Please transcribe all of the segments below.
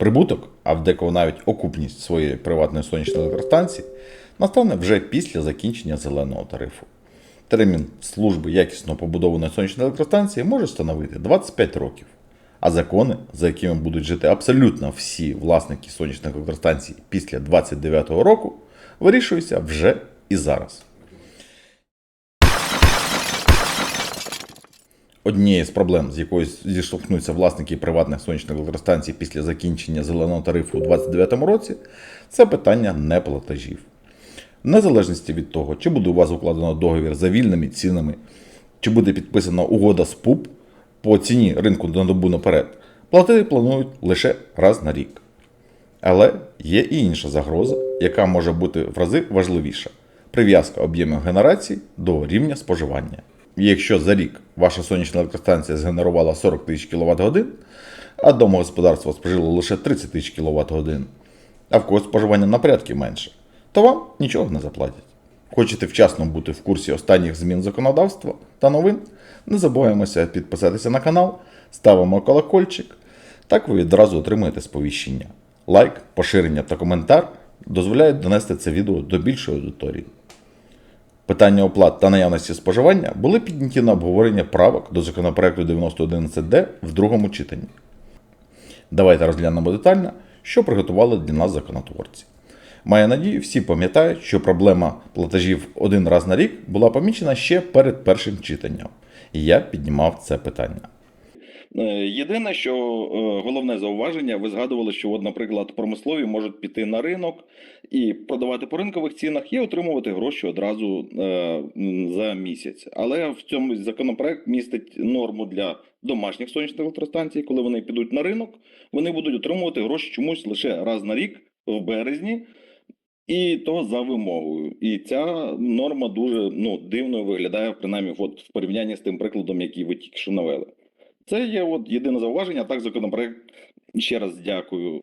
Прибуток, а в декого навіть окупність своєї приватної сонячної електростанції, настане вже після закінчення зеленого тарифу. Термін служби якісно побудованої сонячної електростанції може становити 25 років. А закони, за якими будуть жити абсолютно всі власники сонячних електростанцій після 29 року, вирішуються вже і зараз. Однією з проблем, з якою зіштовхнуться власники приватних сонячних електростанцій після закінчення зеленого тарифу у 2029 році, це питання неплатежів. В незалежності від того, чи буде у вас укладено договір за вільними цінами, чи буде підписана угода з ПУП по ціні ринку на добу наперед, платити планують лише раз на рік. Але є і інша загроза, яка може бути в рази важливіша прив'язка об'ємів генерації до рівня споживання. Якщо за рік ваша сонячна електростанція згенерувала 40 тисяч кВт годин, а домогосподарство спожило лише 30 тисяч кВт годин, а в когось споживання на порядки менше, то вам нічого не заплатять. Хочете вчасно бути в курсі останніх змін законодавства та новин? Не забуваємося підписатися на канал, ставимо колокольчик. Так ви відразу отримаєте сповіщення. Лайк, поширення та коментар дозволяють донести це відео до більшої аудиторії. Питання оплат та наявності споживання були підняті на обговорення правок до законопроекту 9011D в другому читанні. Давайте розглянемо детально, що приготували для нас законотворці. Маю надію, всі пам'ятають, що проблема платежів один раз на рік була помічена ще перед першим читанням, і я піднімав це питання. Е, Єдине, що е, головне зауваження, ви згадували, що, от, наприклад, промислові можуть піти на ринок і продавати по ринкових цінах і отримувати гроші одразу е, за місяць. Але в цьому законопроект містить норму для домашніх сонячних електростанцій, коли вони підуть на ринок, вони будуть отримувати гроші чомусь лише раз на рік в березні. І то за вимогою. І ця норма дуже ну, дивно виглядає, принаймні, от, в порівнянні з тим прикладом, який ви тільки що навели. Це є от єдине зауваження. Так, законопроект ще раз дякую.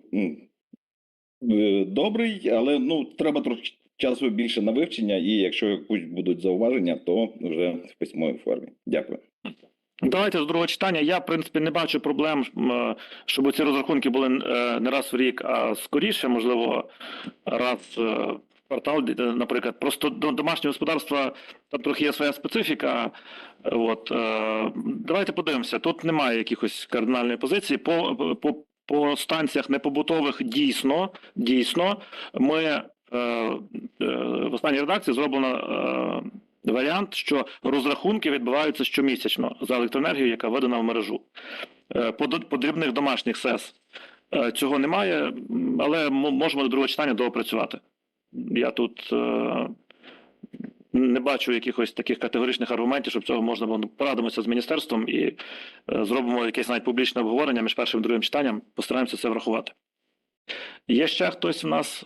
е, Добрий, але ну треба трошки часу більше на вивчення, і якщо якусь будуть зауваження, то вже в письмовій формі. Дякую. Давайте з другого читання. Я, в принципі, не бачу проблем, щоб ці розрахунки були е, не раз в рік, а скоріше, можливо, раз е, квартал, наприклад. Просто до домашнього господарства там трохи є своя специфіка. От, е, давайте подивимося. Тут немає якихось кардинальної позиції. По, по, по станціях непобутових дійсно, дійсно, ми е, е, в останній редакції зроблено. Варіант, що розрахунки відбуваються щомісячно за електроенергію, яка введена в мережу. По, дрібних домашніх СЕС цього немає, але можемо до другого читання доопрацювати. Я тут е, не бачу якихось таких категоричних аргументів, щоб цього можна було порадимося з міністерством і е, зробимо якесь навіть публічне обговорення між першим і другим читанням. Постараємося це врахувати. Є ще хтось у нас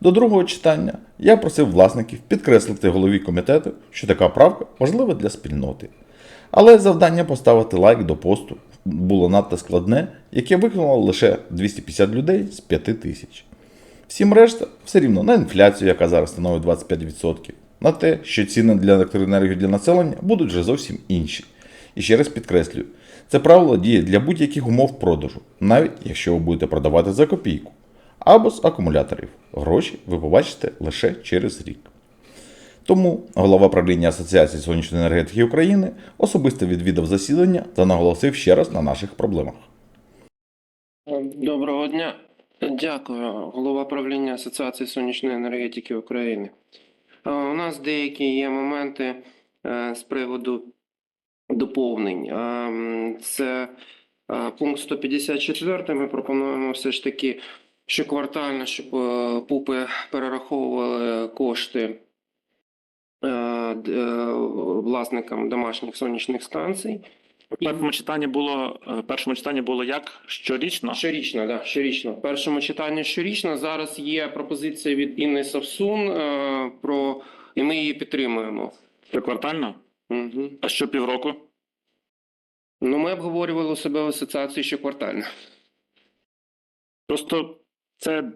До другого читання я просив власників підкреслити голові комітету, що така правка важлива для спільноти. Але завдання поставити лайк до посту було надто складне, яке виконало лише 250 людей з 5 тисяч. Всім решта все рівно на інфляцію, яка зараз становить 25%, на те, що ціни для електроенергії для населення будуть вже зовсім інші. І ще раз підкреслюю, це правило діє для будь-яких умов продажу, навіть якщо ви будете продавати за копійку або з акумуляторів. Гроші ви побачите лише через рік. Тому голова правління Асоціації сонячної енергетики України особисто відвідав засідання та наголосив ще раз на наших проблемах. Доброго дня. Дякую, голова правління Асоціації сонячної енергетики України. У нас деякі є моменти е, з приводу доповнень. Це пункт 154. Ми пропонуємо все ж таки щоквартально, щоб е, ПУПи перераховували кошти е, власникам домашніх сонячних станцій. В першому читанні було е, в першому читанні було як щорічно. Щорічно, да, щорічно. В першому читанні щорічно. Зараз є пропозиція від Інни Савсун е, про і ми її підтримуємо. Щоквартально? Угу. А що півроку? Ну, ми обговорювали у себе в асоціації щоквартально. Просто це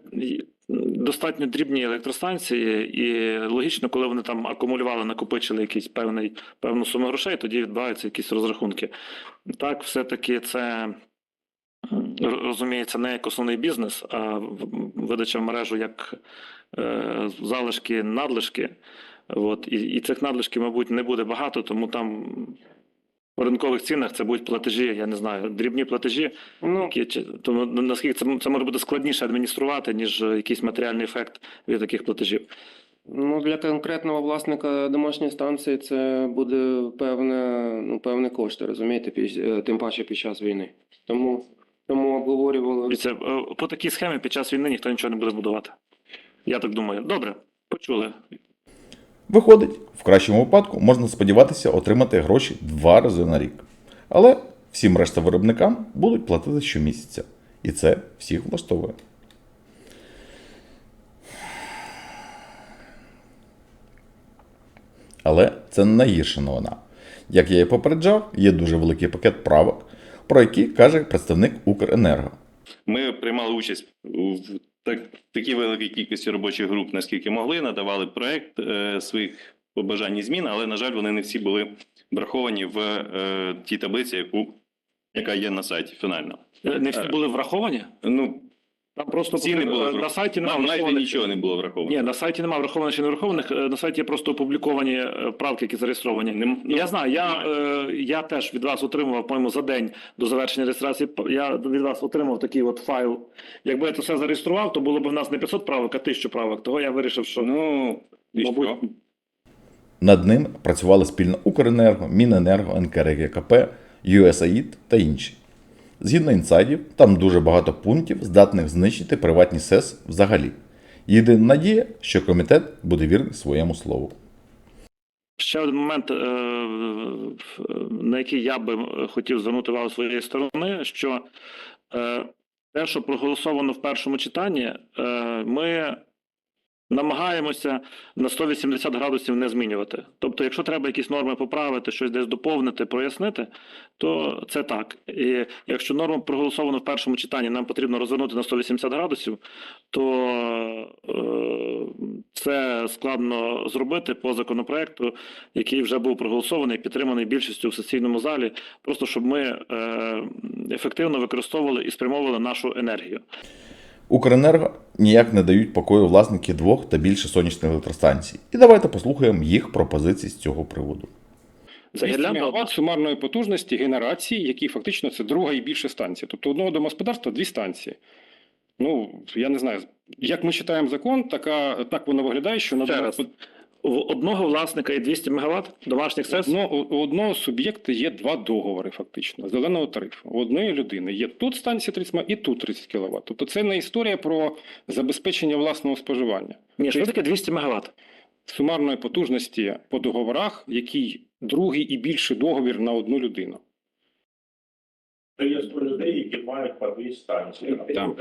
достатньо дрібні електростанції, і логічно, коли вони там акумулювали, накопичили якийсь певний певну суму грошей, тоді відбуваються якісь розрахунки. Так, все-таки це розуміється не як основний бізнес, а видача в мережу як е, залишки, надлишки. От, і, і цих надлишків, мабуть, не буде багато, тому там по ринкових цінах це будуть платежі, я не знаю, дрібні платежі, Ну, які, тому наскільки це, це може бути складніше адмініструвати, ніж е, якийсь матеріальний ефект від таких платежів. Ну, для конкретного власника домашньої станції це буде певне, ну, певне кошти, розумієте, під, е, тим паче під час війни. Тому, тому обговорювали. І це, е, по такій схемі під час війни ніхто нічого не буде будувати. Я так думаю. Добре, почули. Виходить, в кращому випадку можна сподіватися отримати гроші два рази на рік. Але всім решта виробникам будуть платити щомісяця. І це всіх влаштовує. Але це не найгірша новина. Як я і попереджав, є дуже великий пакет правок, про які каже представник Укренерго. Ми приймали участь в так, такі великій кількості робочих груп, наскільки могли, надавали проект е, своїх побажань і змін, але, на жаль, вони не всі були враховані в е, тій таблиці, яку, яка є на сайті фінально. Е, Не всі Е, були враховані? Ну, Там просто всі не були на сайті немає врахованих. нічого не було враховано. Ні, на сайті немає врахованих чи не врахованих. Е, На сайті є просто опубліковані е, правки, які зареєстровані. Нем- ну, Я знаю, я, е, я теж від вас отримував, по-моєму, за день до завершення реєстрації. Я від вас отримав такий от файл. Якби я це все зареєстрував, то було б в нас не 500 правок, а 1000 правок. Того я вирішив, що Ну, і Мабуть, що? Над ним працювали спільно Укренерго, Міненерго, НКРГКП, USAID та інші. Згідно інсайдів, там дуже багато пунктів, здатних знищити приватні СЕС взагалі. Єдина надія, що комітет буде вірний своєму слову. Ще один момент, е, на який я би хотів звернути увагу своєї сторони, що е, те, що проголосовано в першому читанні, е, ми намагаємося на 180 градусів не змінювати. Тобто, якщо треба якісь норми поправити, щось десь доповнити, прояснити, то це так. І якщо норма проголосована в першому читанні, нам потрібно розвернути на 180 градусів, то е, це складно зробити по законопроекту, який вже був проголосований, підтриманий більшістю в сесійному залі, просто щоб ми е, ефективно використовували і спрямовували нашу енергію. Укренерго ніяк не дають покою власники двох та більше сонячних електростанцій. І давайте послухаємо їх пропозиції з цього приводу. Це 200? МВт сумарної потужності генерації, які фактично це друга і більше станція. Тобто одного домогосподарства дві станції. Ну, я не знаю, як ми читаємо закон, така, так воно виглядає, що на У одного власника є 200 МВт домашніх СЕС. Одно, у одного суб'єкта є два договори, фактично, зеленого тарифу. У одної людини є тут станція 30 м і тут 30 кВт. Тобто це не історія про забезпечення власного споживання. Ні, що таке 200 МВт? Сумарної потужності по договорах, який другий і більший договір на одну людину. Це є 100 людей, які мають по дві станції. Так.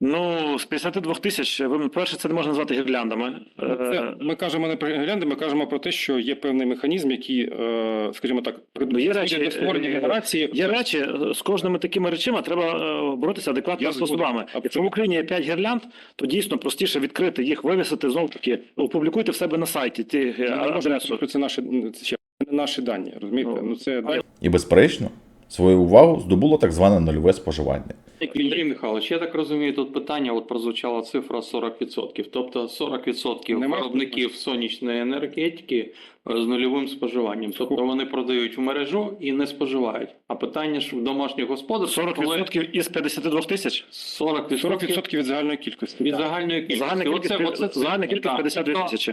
Ну, з 52 тисяч, ви перше, це не можна назвати гірляндами. Е, Це, ми кажемо не про гірлянди, ми кажемо про те, що є певний механізм, який, е, скажімо так, Ну, є речі, для створення е, генерації. Є речі, е, з кожними такими речами треба е, боротися адекватними способами. Якщо в Україні є 5 гірлянд, то дійсно простіше відкрити їх, вивісити знову таки. Опублікуйте в себе на сайті ті е, адресу. це наші це ще не наші дані. Розумієте? Ну, Ну це І, безперечно, свою увагу здобуло так зване нульове споживання. Андрій Михайлович, я так розумію, тут питання от прозвучала цифра 40%. Тобто 40% Нема виробників сонячної енергетики е, з нульовим споживанням. Тобто вони продають в мережу і не споживають. А питання ж в домашніх господарствах 40% із 52 тисяч? 40%, 40% від загальної кількості. від загальної кількості. Загальна кількість, Оце- оце загальна кількість 52 Тобто- тисячі.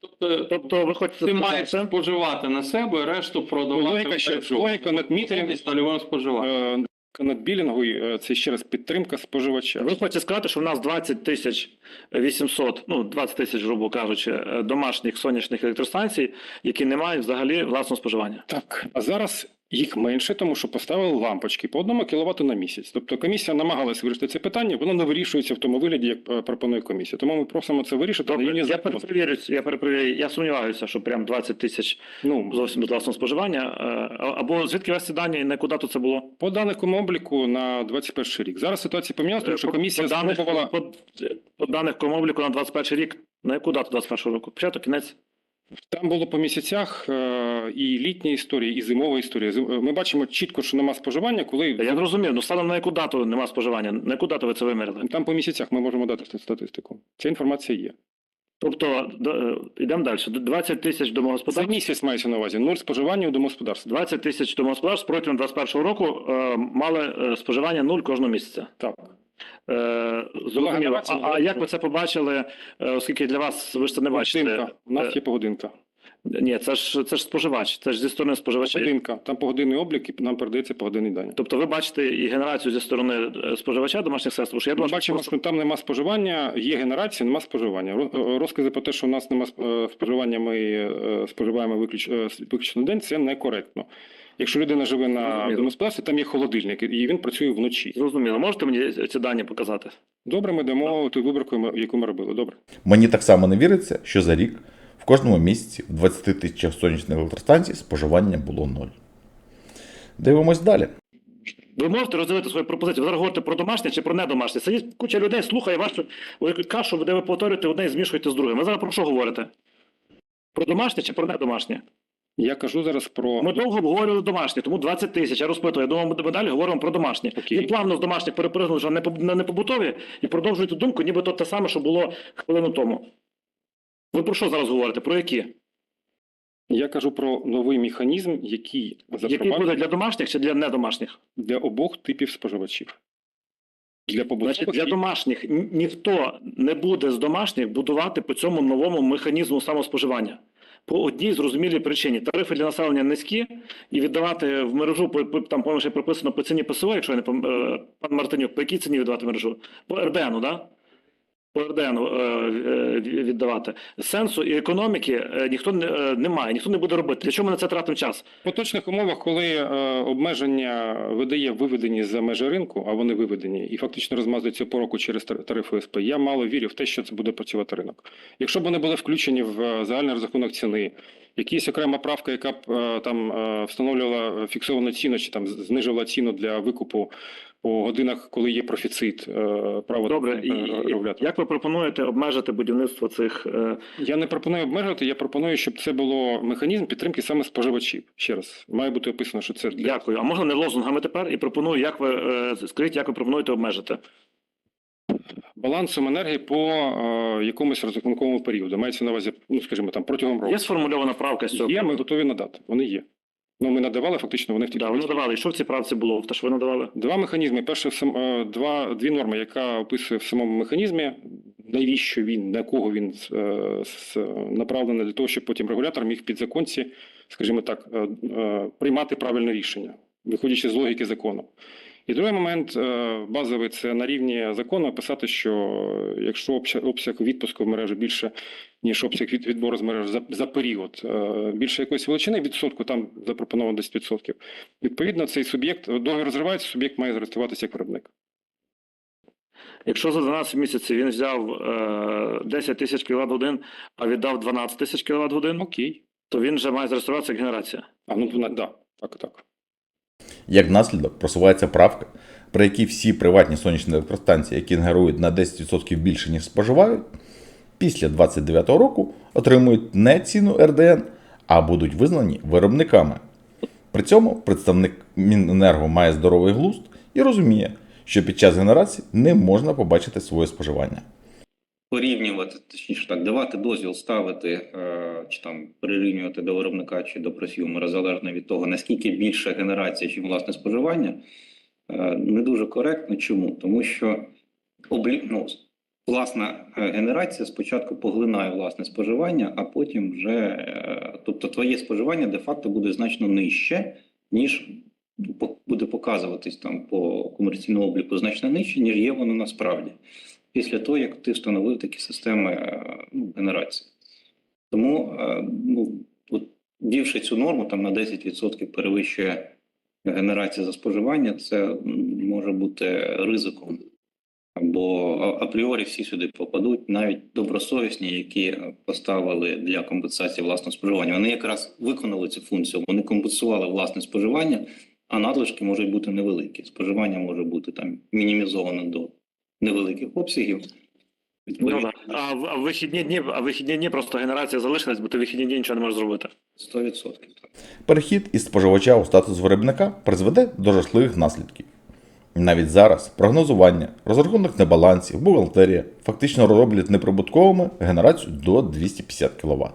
Тобто Тобто ви хочете ти маєш це? споживати на себе, решту продавати логіка в ще- логіка нульовим. Е, Надбілінгу е, це ще раз підтримка споживача. Ви хочете сказати, що в нас 20 тисяч 800, ну 20 тисяч, грубо кажучи, е, домашніх сонячних електростанцій, які не мають взагалі власного споживання. Так, а зараз їх менше, тому що поставили лампочки по одному кіловату на місяць. Тобто комісія намагалася вирішити це питання, воно не вирішується в тому вигляді, як е, пропонує комісія. Тому ми просимо це вирішити. Добре, я перепровірю, я перепровірю, я сумніваюся, що прям 20 тисяч Ну, зовсім без власного споживання. Е, Або звідки вести дані, і на куди то це було? по даному обліку на 21 рік. Зараз ситуація помінялася, тому що По- комісія по даних, спробувала по, по даних комобліку на 21 рік, на яку дату 21 року? Початок, кінець? Там було по місяцях е, і літня історія, і зимова історія. Е, Ми бачимо чітко, що нема споживання, коли Я зрозумів, ну станом на яку дату нема споживання? На яку дату ви це вимірили? там по місяцях ми можемо дати статистику. Ця інформація є. Тобто, йдемо далі. 20 тисяч За домогосподарств. місяць мається на увазі нуль споживання у домогосподарстві. 20 тисяч домогосподарств протягом 21 року е, мали е, споживання нуль кожного місяця. Так. Е, зрозуміло. А, а як ви це побачили, е, оскільки для вас ви ж це не бачите? У нас Е, є погодинка. Ні, це ж це ж споживач, це ж зі сторони споживача. Погодинка. Там погодинний облік і нам передається погодинні дані. Тобто ви бачите і генерацію зі сторони споживача домашніх средств, я Ми думаю, бачимо, просто- що там нема споживання, є генерація, нема споживання. Розкази про те, що у нас нема споживання, ми споживаємо виключ, виключно день, це некоректно. Якщо людина живе на Зрозуміло. там є холодильник, і він працює вночі. зрозуміло. Можете мені ці дані показати? Добре, ми дамо ту вибірку, яку ми робили. Добре. Мені так само не віриться, що за рік в кожному місяці в 20 тисячах сонячних електростанцій споживання було ноль. Дивимось далі. Ви можете розділити свої пропозиції. Ви зараз говорите про домашнє чи про недомашнє. Сидить куча людей, слухає вашу кашу, де ви повторюєте одне і змішуєте з другим. Ви зараз про що говорите? Про домашнє чи про недомашнє? Я кажу зараз про Ми довго обговорювали домашнє, тому 20 тисяч. Я розпитую. Я думаю, ми далі говоримо про домашнє. Окей. І плавно з домашніх перепригнули вже на непоб- непобутові і продовжуєте думку, ніби то те саме, що було хвилину тому. Ви про що зараз говорите? Про які? я кажу про новий механізм, який Який буде для домашніх чи для недомашніх? для обох типів споживачів. Для Значить, для домашніх ніхто не буде з домашніх будувати по цьому новому механізму самоспоживання. По одній зрозумілій причині. Тарифи для населення низькі, і віддавати в мережу, там, ще прописано по ціні ПСО, якщо я не е, пан Мартинюк, по якій ціні віддавати мережу? По РДНу, да? По РДНу е, е, віддавати. Сенсу і економіки е, ніхто не, має, ніхто не буде робити. Для чого ми на це тратимо час? В поточних умовах, коли обмеження видає виведені за межі ринку, а вони виведені, і фактично розмазуються по року через тарифи СП, я мало вірю в те, що це буде працювати ринок. Якщо б вони були включені в загальний розрахунок ціни, якась окрема правка, яка б там встановлювала фіксовану ціну чи там знижувала ціну для викупу по годинах, коли є профіцит, е, право Добре, і, е, як ви пропонуєте обмежити будівництво цих е, Я не пропоную обмежувати, я пропоную, щоб це було механізм підтримки саме споживачів. Ще раз, має бути описано, що це для Дякую. А можна не лозунгами тепер? І пропоную, як ви скажіть, як ви пропонуєте обмежити? балансом енергії по е, якомусь розрахунковому періоду. Мається на увазі, ну скажімо, там протягом року. Є сформульована правка з цього? Є, ми готові надати. Вони є. Ну, ми надавали, фактично, вони в тій Да, ви надавали. І що в цій правці було? Те, що ви надавали? Два механізми. Перше, е, два, дві норми, яка описує в самому механізмі, навіщо він, на кого він е, направлений для того, щоб потім регулятор міг в підзаконці, скажімо так, е, приймати правильне рішення, виходячи з логіки закону. І другий момент базовий це на рівні закону писати, що якщо обсяг відпуску в мережі більше, ніж обсяг від, відбору з мережі за, за період е, більше якоїсь величини, відсотку там запропоновано 10%. Відповідно, цей суб'єкт договір розривається, суб'єкт має зареєструватися як виробник. Якщо за 12 місяців він взяв е, 10 тисяч кВт годин, а віддав 12 тисяч кВт годин, Окей. то він вже має зареєструватися як генерація. А ну да, так, так. Як наслідок просувається правка, при якій всі приватні сонячні електростанції, які генерують на 10% більше, ніж споживають, після 29 року отримують не ціну РДН, а будуть визнані виробниками. При цьому представник Міненерго має здоровий глузд і розуміє, що під час генерації не можна побачити своє споживання. порівнювати, точніше так, давати дозвіл ставити е, чи там прирівнювати до виробника чи до просюмера, залежно від того, наскільки більша генерація, чим власне споживання, е, не дуже коректно. Чому? Тому що облі... ну, власна е, генерація спочатку поглинає власне споживання, а потім вже, е, тобто твоє споживання де-факто буде значно нижче, ніж буде показуватись там по комерційному обліку значно нижче, ніж є воно насправді після того, як ти встановив такі системи е, ну, генерації. Тому, ну, от, ввівши цю норму там на 10% перевищує генерація за споживання, це може бути ризиком. Бо апріорі всі сюди попадуть, навіть добросовісні, які е, поставили для компенсації власного споживання. Вони якраз виконали цю функцію. Вони компенсували власне споживання, а надлишки можуть бути невеликі. Споживання може бути там мінімізовано до невеликих обсягів. Ну, да. а, в- а вихідні дні, а вихідні дні просто генерація залишилась, бо ти вихідні дні нічого не можеш зробити. 100%. Перехід із споживача у статус виробника призведе до жахливих наслідків. Навіть зараз прогнозування, розрахунок небалансів, бухгалтерія фактично роблять неприбутковими генерацію до 250 кВт.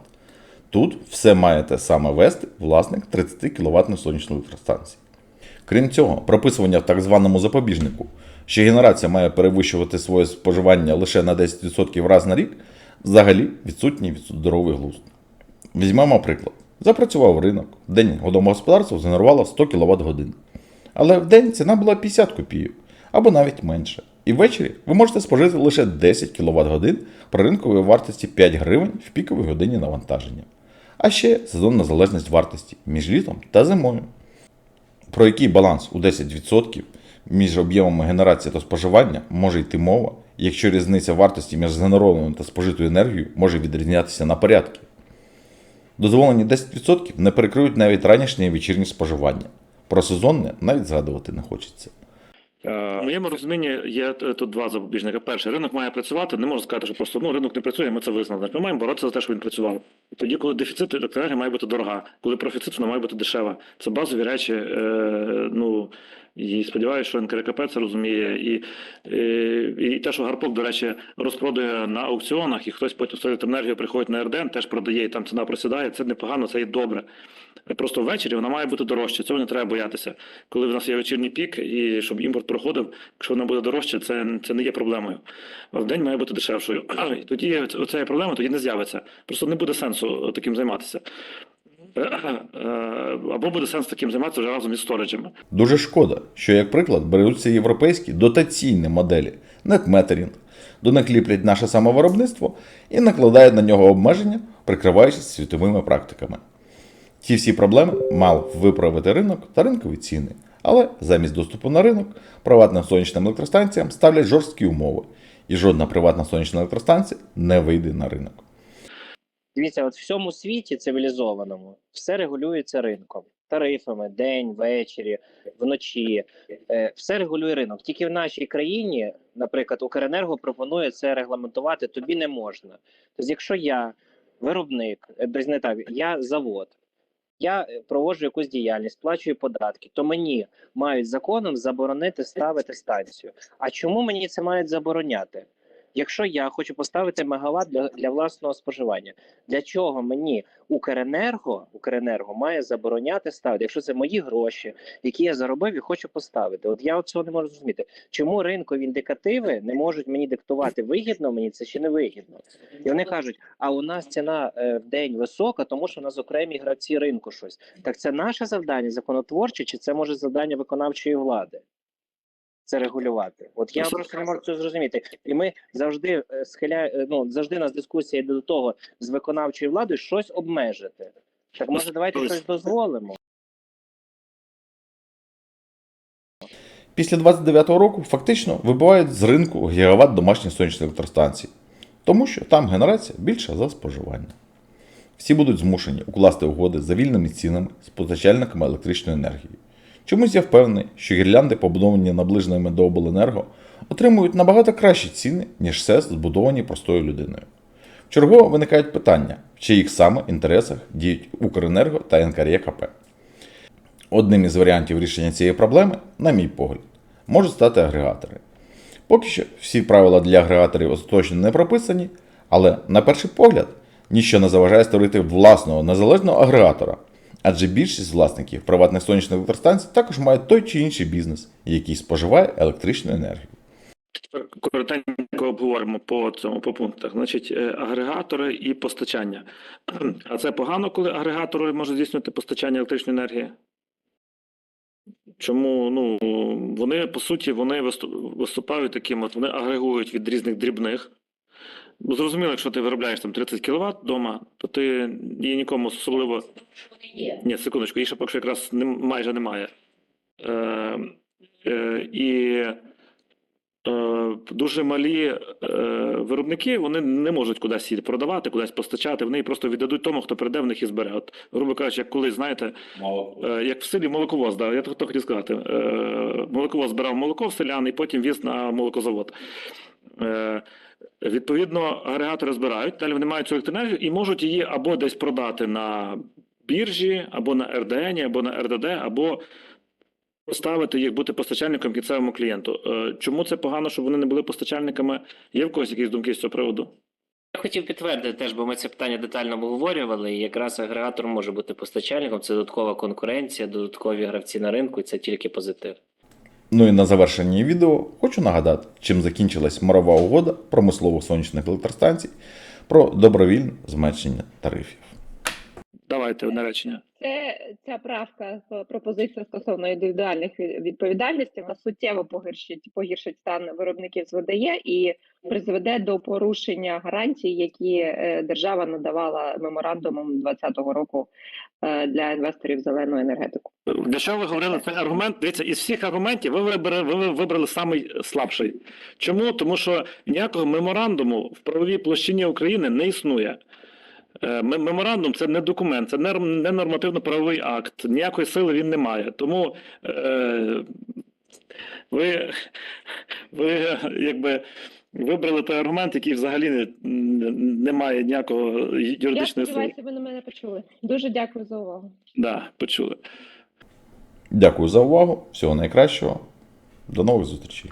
Тут все має те саме вести власник 30 кВт сонячної електростанції. Крім цього, прописування в так званому запобіжнику, що генерація має перевищувати своє споживання лише на 10% раз на рік, взагалі відсутній від здоровий глузд. Візьмемо приклад. Запрацював ринок, день домогосподарство згенерувало 100 кВт годин. Але в день ціна була 50 копійок або навіть менше. І ввечері ви можете спожити лише 10 кВт годин при ринковій вартості 5 гривень в піковій годині навантаження. А ще сезонна залежність вартості між літом та зимою. Про який баланс у 10% між об'ємами генерації та споживання може йти мова, якщо різниця вартості між згенерованою та спожитою енергією може відрізнятися на порядки. Дозволені 10% не перекриють навіть ранішнє і вечірнє споживання. Про сезонне навіть згадувати не хочеться. В моєму розумінні є е, тут два запобіжники. Перше, ринок має працювати. Не можна сказати, що просто ну ринок не працює, ми це визнали. Ми маємо боротися за те, щоб він працював. Тоді, коли дефіцит електроенергії має бути дорога, коли профіцит, вона має бути дешева. Це базові речі. Е, ну і сподіваюся, що НКРКП це розуміє. І, е, і те, що Гарпок, до речі, розпродає на аукціонах, і хтось потім з електроенергію приходить на РДН, теж продає, і там ціна просідає. Це непогано, це є добре. Просто ввечері вона має бути дорожча. Цього не треба боятися. Коли в нас є вечірній пік, і щоб імпорт проходив, якщо вона буде дорожча, це, це не є проблемою. В день має бути дешевшою. І тоді оця проблема тоді не з'явиться. Просто не буде сенсу таким займатися. Е, Або буде сенс таким займатися вже разом із сториджами. Дуже шкода, що як приклад беруться європейські дотаційні моделі, нетметерінг, до них ліплять наше самовиробництво і накладають на нього обмеження, прикриваючись світовими практиками. Ці всі проблеми мав виправити ринок та ринкові ціни. Але замість доступу на ринок приватним сонячним електростанціям ставлять жорсткі умови, і жодна приватна сонячна електростанція не вийде на ринок. Дивіться, от в всьому світі цивілізованому все регулюється ринком, тарифами, день, ввечері, вночі. Е, Все регулює ринок. Тільки в нашій країні, наприклад, Укренерго пропонує це регламентувати. Тобі не можна. Тобто, якщо я виробник, е, не так, я завод. Я е, проводжу якусь діяльність, сплачую податки, то мені мають законом заборонити ставити станцію. А чому мені це мають забороняти? Якщо я хочу поставити мегаватт для, для власного споживання, для чого мені Укренерго, Укренерго має забороняти ставити, якщо це мої гроші, які я заробив і хочу поставити? От я цього не можу зрозуміти. Чому ринкові індикативи не можуть мені диктувати вигідно мені це чи не вигідно? І вони кажуть: а у нас ціна е, в день висока, тому що у нас окремі гравці ринку щось. Так це наше завдання законотворче, чи це може завдання виконавчої влади? Це регулювати. От я просто не можу це зрозуміти. І ми завжди е, схиля... е, ну завжди нас дискусія йде до того з виконавчою владою щось обмежити. Так може давайте щось дозволимо. Після 29-го року фактично вибивають з ринку гігаватт домашніх сонячних електростанцій, тому що там генерація більша за споживання. Всі будуть змушені укласти угоди за вільними цінами з постачальниками електричної енергії. Чомусь я впевнений, що гірлянди, побудовані наближеними до обленерго, отримують набагато кращі ціни, ніж СЕС, збудовані простою людиною. Чергово виникають питання, в чиїх саме інтересах діють Укренерго та НКРЄКП. Одним із варіантів рішення цієї проблеми, на мій погляд, можуть стати агрегатори. Поки що всі правила для агрегаторів остаточно не прописані, але на перший погляд ніщо не заважає створити власного незалежного агрегатора, адже більшість власників приватних сонячних електростанцій також мають той чи інший бізнес, який споживає електричну енергію. Тепер коротенько обговоримо по цьому по пунктах. Значить, е, агрегатори і постачання. А це погано, коли агрегатори можуть здійснювати постачання електричної енергії. Чому ну вони по суті вони виступають таким, от вони агрегують від різних дрібних. Ну, зрозуміло, якщо ти виробляєш там 30 кВт вдома, то ти її нікому особливо. Ні, секундочку, її ще поки що якраз не, майже немає. Е, е, і е, дуже малі е, виробники вони не можуть кудись її продавати, кудись постачати. Вони її просто віддадуть тому, хто прийде в них і збере. От, грубо кажучи, як колись, знаєте, Е, як в селі молоковоз, да, я то хотів сказати. Е, Молоковоз збирав молоко в селян і потім віз на молокозавод. Е, Відповідно, агрегатори збирають, далі вони мають цю електроенергію і можуть її або десь продати на біржі, або на РДН, або на РДД, або поставити їх бути постачальником кінцевому клієнту. Е, Чому це погано, щоб вони не були постачальниками? Є в когось якісь думки з цього приводу? Я хотів підтвердити теж, бо ми це питання детально обговорювали, і якраз агрегатор може бути постачальником, це додаткова конкуренція, додаткові гравці на ринку, і це тільки позитив. Ну і на завершенні відео хочу нагадати, чим закінчилась мирова угода промислових сонячних електростанцій про добровільне зменшення тарифів. Давайте одне речення. Це ця правка з пропозиція стосовно індивідуальних від- відповідальностей вона суттєво погіршить погіршить стан виробників з ВДЄ і призведе до порушення гарантій, які е, держава надавала меморандумом 2020 року е, для інвесторів в зелену енергетику. Для чого ви говорили цей аргумент? Дивіться, із всіх аргументів ви вибрали, ви вибрали самий слабший. Чому? Тому що ніякого меморандуму в правовій площині України не існує. Е, мем- Меморандум це не документ, це не нормативно-правовий акт. Ніякої сили він не має. Тому е, ви, ви якби вибрали той аргумент, який взагалі не, не має ніякого Я юридичної сили. сподіваюся, ви на мене почули. Дуже дякую за увагу. Да, почули. Дякую за увагу. Всього найкращого. До нових зустрічей.